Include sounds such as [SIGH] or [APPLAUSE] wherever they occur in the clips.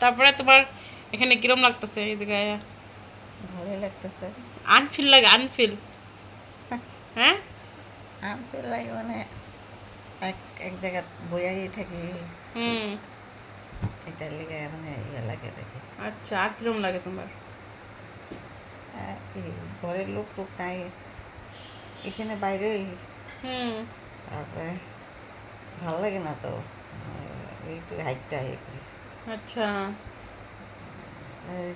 তারপরে তোমার এখানে কিরম লাগতেছে এদিকে আয়া? ভালোই লাগতেছে। আনফিল লাগে আনফিল। [LAUGHS] হ্যাঁ? আমি লাগে মানে এক এক জায়গা বইয়াই থাকি। হুম। এটার লেগে মানে ইয়ে লাগে দেখে। আচ্ছা আর কিরম লাগে তোমার? ঘরের লোক টুক নাই। এখানে বাইরেই। হুম। তারপরে ভালো লাগে না তো। একটু হাইটটা ইয়ে আচ্ছা।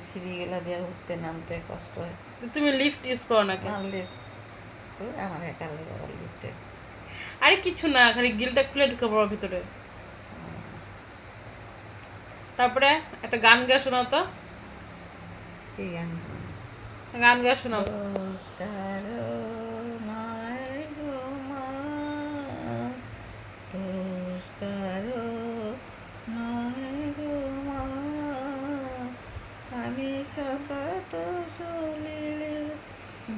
সিঁড়িগুলা দিয়ে উঠতে নামতে কষ্ট হয়। তুমি লিফট ইউজ করো না কেন? লিফট আমার একা লাগে লিফটে আরে কিছু না খালি গিলটা খুলে ঢুকে পড়ো ভিতরে। তারপরে একটা গান গা শোনাও তো। কি গান? গান গা শোনাও দোস্তার নয় গো মা, দোস্তার নয় গো মা, আমি সকাত চলিলে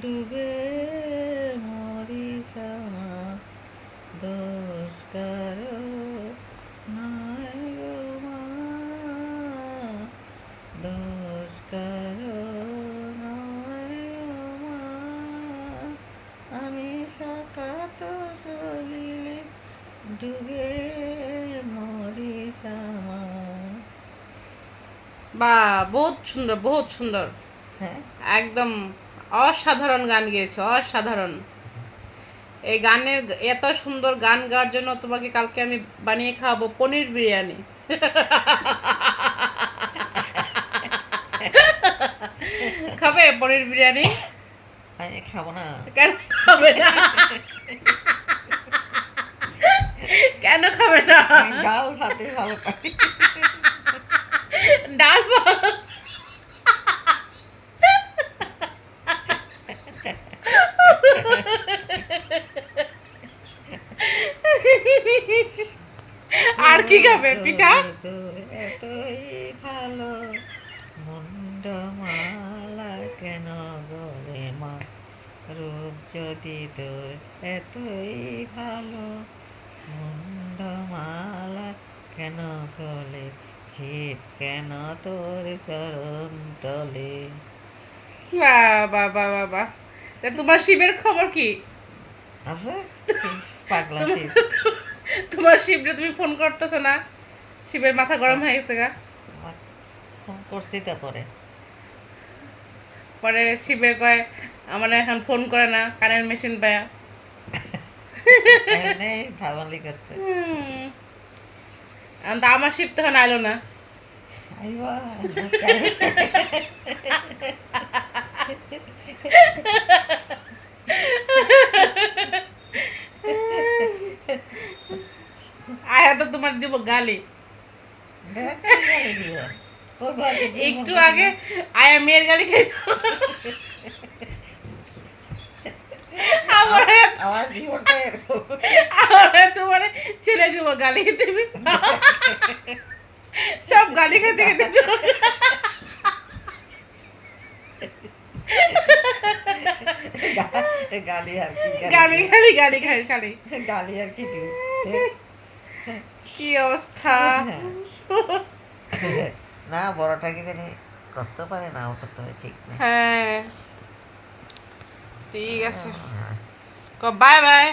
ডুবে মরি দোস্তার নয় গো মা, আমি সকাত চলিলে ডুবে মরি বা বহুত সুন্দর বহুত সুন্দর। একদম অসাধারণ গান গেয়েছো অসাধারণ। এই গানের এত সুন্দর গান গাওয়ার জন্য তোমাকে কালকে আমি বানিয়ে খাওয়াবো পনির বিরিয়ানি। খাবে পনির বিরিয়ানি? খাব না। কেন খাবে না? কেন খাবে না? ডাল ভাতে ভালো ডাল ভাত আর কি খাবে পিঠা? এতই ভালো মুন্ড মালা কেন গলে মা রূপ যদি তোর এতই ভালো মুন্ড মালা কেন গলে শীত কেন তোর চরণ তলে বাবা বাবা। বাবা তোমার শিবের খবর কি? আছে? পাগলা শীত তোমার শিবরে তুমি ফোন করতেছো না? শিবের মাথা গরম হয়ে গেছে গা। ফোন করছি তারপরে পরে। শিবের কয় আমার এখন ফোন করে না কানের মেশিন পায়া। তা আমার শিব তখন আইলো না। আয়া তো তোমার দিব গালি। গালি একটু আগে আয়া মেয়ের গালি আয়া তোমার ছেলে দিব গালি তুমি সব গালি খেতে খেতে গালি আর কি গালি খালি গালি খালি খালি। গালি আর কি দিই কি অবস্থা? না বড়টা কি জানি করতে পারে নাও করতে পারে ঠিক না হ্যাঁ। ঠিক আছে। Bye bye